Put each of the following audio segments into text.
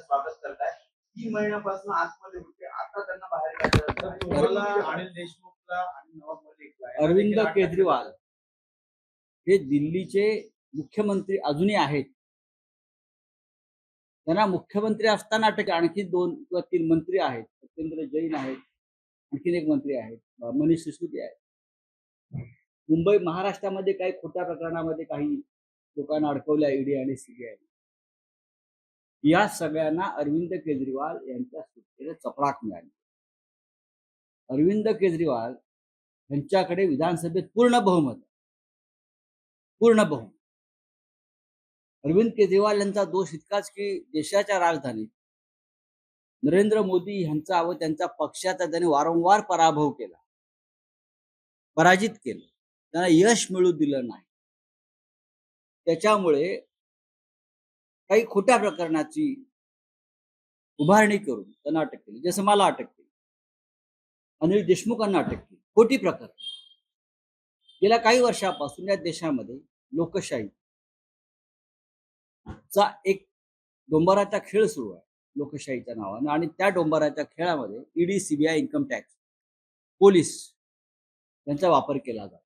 स्वागत करताय तीन महिन्यापासून आतमध्ये होते आता त्यांना बाहेर अनिल देशमुखला आणि नवाब मलिकला अरविंद केजरीवाल हे दिल्लीचे मुख्यमंत्री अजूनही आहेत. त्यांना मुख्यमंत्री असताना अटक आणखी दोन किंवा तीन मंत्री आहेत. सत्येंद्र जैन आहेत आणखीन एक मंत्री आहेत. मनीष सिसोदिया आहेत. मुंबई महाराष्ट्रामध्ये काही खोट्या प्रकरणामध्ये काही लोकांना अडकवल्या ईडी आणि सीबीआय या सगळ्यांना अरविंद केजरीवाल यांच्या सुटकेला चपराक मिळाली. अरविंद केजरीवाल यांच्याकडे विधानसभेत पूर्ण बहुमत पूर्ण बहुमत. अरविंद केजरीवाल यांचा दोष इतकाच की देशाच्या राजधानीत नरेंद्र मोदी यांचा व त्यांच्या पक्षाचा त्यांनी वारंवार पराभव केला. पराजित केलं. त्यांना यश मिळू दिलं नाही. त्याच्यामुळे काही खोट्या प्रकरणाची उभारणी करून त्यांना अटक केली. जसं मला अटक केली. अनिल देशमुखांना अटक केली. खोटी प्रकरण. गेल्या काही वर्षापासून या देशामध्ये लोकशाही चा एक डोंबराचा खेळ सुरू आहे. लोकशाहीच्या नावानं आणि त्या डोंबराच्या खेळामध्ये ED CBI income tax police यांचा वापर केला जातो.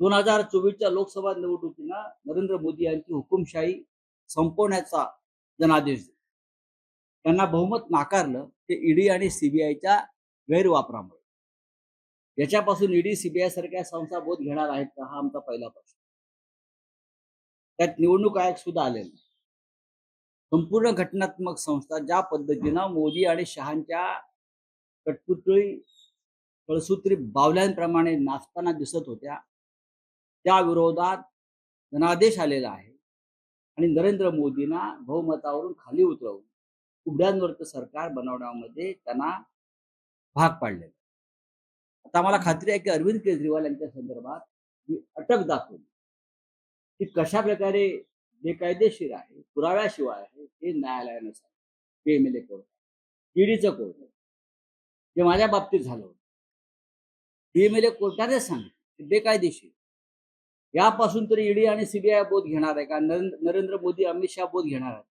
दोन हजार चोवीसच्या लोकसभा निवडणुकीला नरेंद्र मोदी यांची हुकुमशाही संपवण्याचा जनादेश त्यांना बहुमत नाकारलं ते ईडी आणि सीबीआयच्या गैरवापरामुळे. याच्यापासून ईडी सीबीआय सारख्या संस्था बोध घेणार आहेत का हा आमचा पहिला प्रश्न. त्यात निवडणूक आयोग सुद्धा आलेला नाही. संपूर्ण घटनात्मक संस्था ज्या पद्धतीनं मोदी आणि शहांच्या कटपुतळी कळसूत्री बावल्यांप्रमाणे नाचताना दिसत होत्या त्या विरोधात जनादेश आलेला आहे. आणि नरेंद्र मोदींना बहुमतावरून खाली उतरवून उघड्यांवरचं सरकार बनवण्यामध्ये त्यांना भाग पाडलेला आता मला खात्री आहे की अरविंद केजरीवाल यांच्या संदर्भात ही अटक दाखवली. की कशा प्रकारे बेकायदेशीर आहे पुराव्याशिवाय आहे हे न्यायालयानं सांगितलं. पीएमएलए कोर्ट ईडीचं कोर्ट जे माझ्या बाबतीत झालं होतं. ए कोर्टाने सांगितलं की बेकायदेशीर. यापासून तरी ईडी आणि सीबीआय बोध घेणार आहे का? नरेंद्र नरेंद्र मोदी अमित शहा बोध घेणार आहेत.